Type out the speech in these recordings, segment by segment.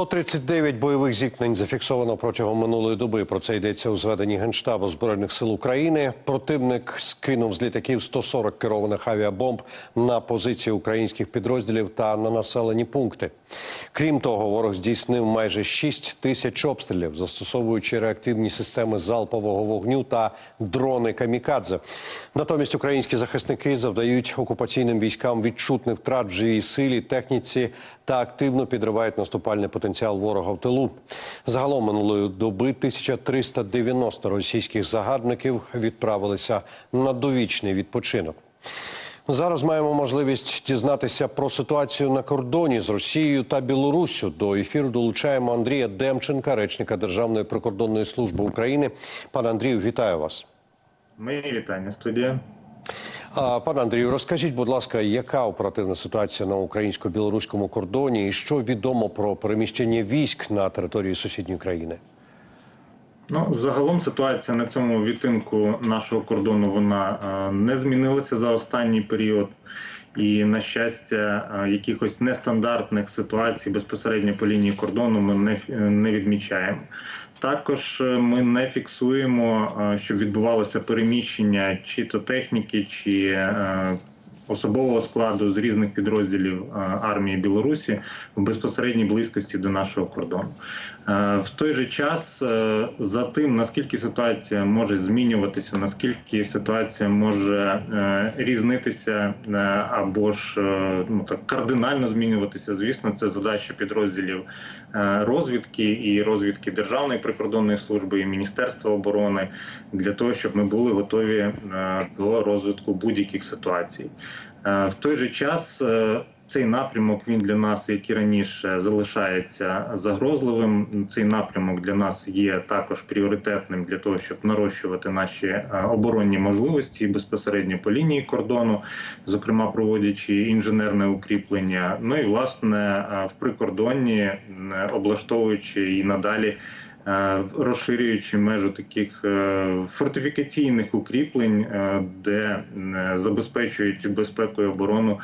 139 бойових зіткнень зафіксовано протягом минулої доби. Про це йдеться у зведенні Генштабу Збройних сил України. Противник скинув з літаків 140 керованих авіабомб на позиції українських підрозділів та на населені пункти. Крім того, ворог здійснив майже 6 тисяч обстрілів, застосовуючи реактивні системи залпового вогню та дрони камікадзе. Натомість українські захисники завдають окупаційним військам відчутних втрат в живій силі, техніці та активно підривають наступальний потенціал ворога в тилу. Загалом минулої доби 1390 російських загарбників відправилися на довічний відпочинок. Зараз маємо можливість дізнатися про ситуацію на кордоні з Росією та Білоруссю. До ефіру долучаємо Андрія Демченка, речника Державної прикордонної служби України. Пане Андрію, вітаю вас. Мої вітання, студія. Пане Андрію, розкажіть, будь ласка, яка оперативна ситуація на українсько-білоруському кордоні, і що відомо про переміщення військ на території сусідньої країни? Ну, загалом ситуація на цьому відтинку нашого кордону вона е, не змінилася за останній період. І на щастя, е, якихось нестандартних ситуацій безпосередньо по лінії кордону ми не, не відмічаємо. Також е, ми не фіксуємо, е, щоб відбувалося переміщення чи то техніки, чи особового складу з різних підрозділів е, армії Білорусі в безпосередній близькості до нашого кордону. Е, В той же час, е, за тим наскільки ситуація може змінюватися, наскільки ситуація може різнитися або ж ну так кардинально змінюватися, звісно, це задача підрозділів розвідки і розвідки Державної прикордонної служби і Міністерства оборони для того, щоб ми були готові до розвитку будь-яких ситуацій. Е, В той же час е, цей напрямок він для нас, як і раніше, залишається загрозливим. Цей напрямок для нас є також пріоритетним для того, щоб нарощувати наші е, оборонні можливості безпосередньо по лінії кордону, зокрема проводячи інженерне укріплення. Ну і власне в прикордонні облаштовуючи і надалі. Е, Розширюючи межу таких е, фортифікаційних укріплень, е, де забезпечують безпеку і оборону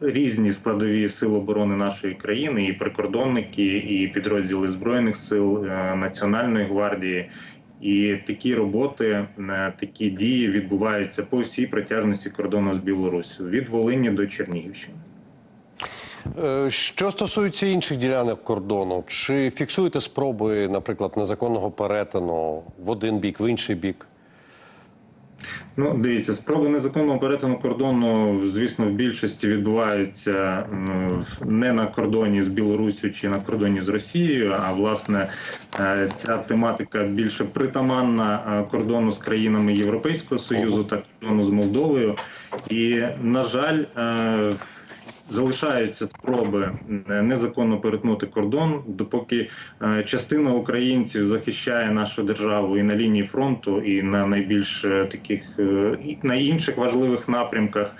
різні складові сил оборони нашої країни, і прикордонники, і підрозділи збройних сил Національної гвардії. І такі роботи, такі дії відбуваються по всій протяжності кордону з Білоруссю від Волині до Чернігівщини. Е, Що стосується інших ділянок кордону, чи фіксуєте спроби, наприклад, незаконного перетину в один бік, в інший бік? Ну, дивіться, спроби незаконного перетину кордону, звісно, в більшості відбуваються не на кордоні з Білоруссю чи на кордоні з Росією. А власне е, ця тематика більше притаманна е, кордону з країнами Європейського союзу та кордону з Молдовою. І на жаль. Залишаються спроби е, незаконно перетнути кордон, допоки е, частина українців захищає нашу державу і на лінії фронту, і на найбільш е, таких на інших важливих напрямках.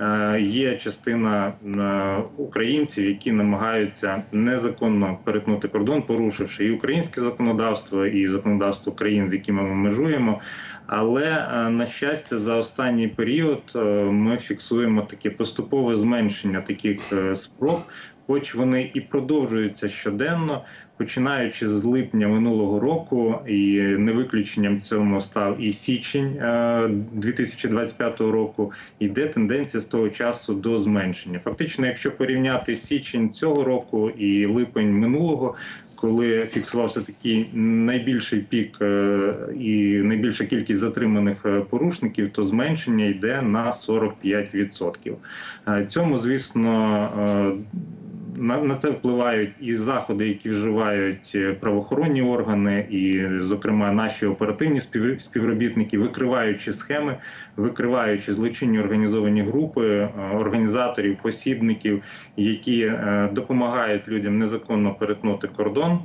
Е, Є частина е, українців, які намагаються незаконно перетнути кордон, порушивши і українське законодавство, і законодавство країн, з якими ми межуємо. Але е, на щастя, за останній період ми фіксуємо таке поступове зменшення таких спроб, хоч вони і продовжуються щоденно, починаючи з липня минулого року, і не виключенням цьому став і січень е, 2025 року. Йде тенденція з того часу до зменшення. Фактично, якщо порівняти січень цього року і липень минулого. Коли фіксувався такий найбільший пік е, і найбільша кількість затриманих е, порушників, то зменшення йде на 45%. Е, Цьому, звісно, е, на, на це впливають і заходи, які вживають е, правоохоронні органи, і, зокрема, наші оперативні спів, співробітники, викриваючи схеми, викриваючи злочинні організовані групи е, організаторів, посібників, які е, допомагають людям незаконно перетнути кордон.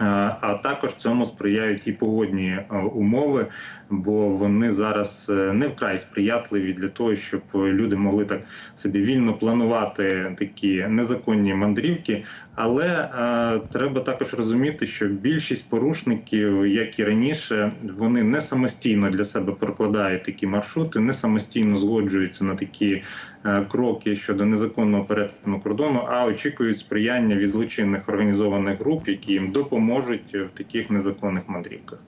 Е, А також цьому сприяють і погодні е, умови, бо вони зараз е, не вкрай сприятливі для того, щоб люди могли так собі вільно планувати такі незаконні мандрівки. Але е, треба також розуміти, що більшість порушників, як і раніше, вони не самостійно для себе прокладають такі маршрути, не самостійно згоджуються на такі е, кроки щодо незаконного перетину кордону, а очікують сприяння від злочинних організованих груп, які їм допоможуть в таких незаконних мандрівках.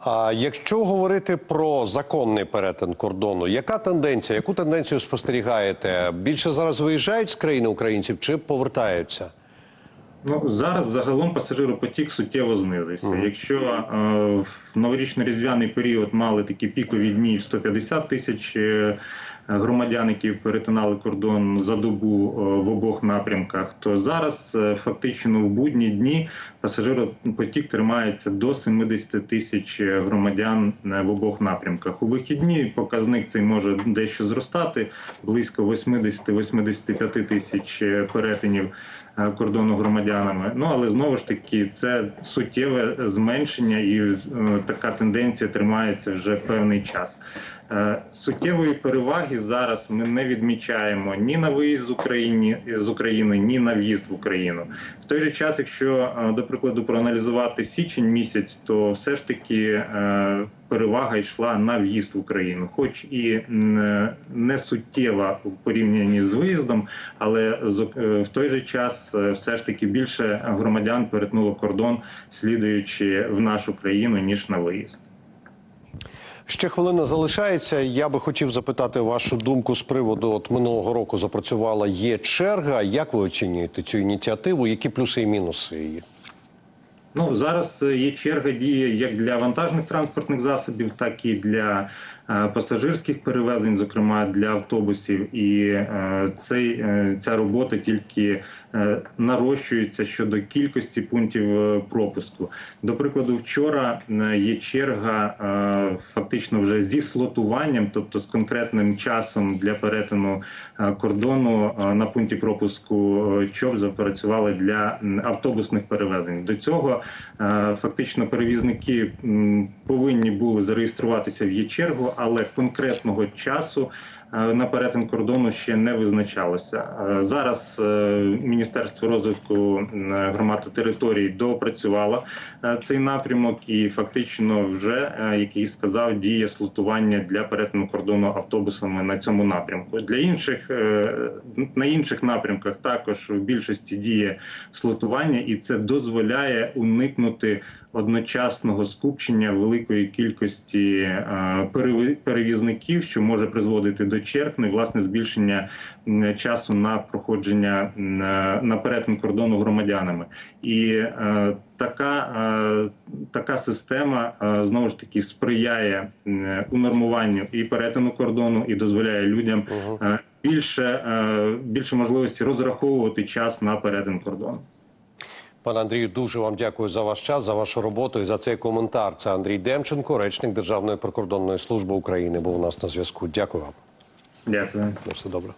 А якщо говорити про законний перетин кордону, яка тенденція? Яку тенденцію спостерігаєте? Більше зараз виїжджають з країни українців чи повертаються? Ну зараз загалом пасажиропотік суттєво знизився. Мгм. Якщо е, в новорічно-різдвяний період мали такі пікові дні в 150 тисяч е, громадян, які перетинали кордон за добу е, в обох напрямках, то зараз е, фактично в будні дні пасажиропотік тримається до 70 тисяч громадян е, в обох напрямках. У вихідні показник цей може дещо зростати близько 80-85 тисяч е, перетинів е, кордону громадянами. Ну але знову ж таки це суттєве зменшення, і е, така тенденція тримається вже певний час. Е, Суттєвої переваги зараз ми не відмічаємо ні на виїзд з України з України, ні на в'їзд в Україну. В той же час, якщо е, до прикладу проаналізувати січень місяць, то все ж таки е, перевага йшла на в'їзд в Україну, хоч і не суттєва у порівнянні з виїздом, але е, в той же час е, все ж таки більше громадян перетнуло кордон, слідуючи в нашу країну ніж на виїзд. Ще хвилина залишається. Я би хотів запитати вашу думку з приводу от минулого року запрацювала є черга. Як ви оцінюєте цю ініціативу? Які плюси і мінуси її? Ну зараз е, є черга дії як для вантажних транспортних засобів, так і для е, пасажирських перевезень, зокрема для автобусів. І е, цей, ця робота тільки нарощується щодо кількості пунктів пропуску. До прикладу, вчора є черга фактично вже зі слотуванням, тобто з конкретним часом для перетину кордону на пункті пропуску ЧОП запрацювали для автобусних перевезень. До цього фактично перевізники повинні були зареєструватися в є чергу, але конкретного часу. Е, На перетин кордону ще не визначалося. Е, Зараз е, Міністерство розвитку громад та територій доопрацювало е, цей напрямок, і фактично вже, е, як я сказав, діє слотування для перетину кордону автобусами на цьому напрямку. Для інших на інших напрямках також в більшості діє слотування, і це дозволяє уникнути одночасного скупчення великої кількості е, перевізників, що може призводити до черг, ну і власне збільшення часу на проходження е, на перетин кордону громадянами. І е, така, така система знову ж таки сприяє унормуванню і перетину кордону, і дозволяє людям більше, більше можливості розраховувати час на перетин кордону. Пане Андрію, дуже вам дякую за ваш час, за вашу роботу і за цей коментар. Це Андрій Демченко, речник Державної прикордонної служби України, був у нас на зв'язку. Дякую вам. Дякую. Все добре.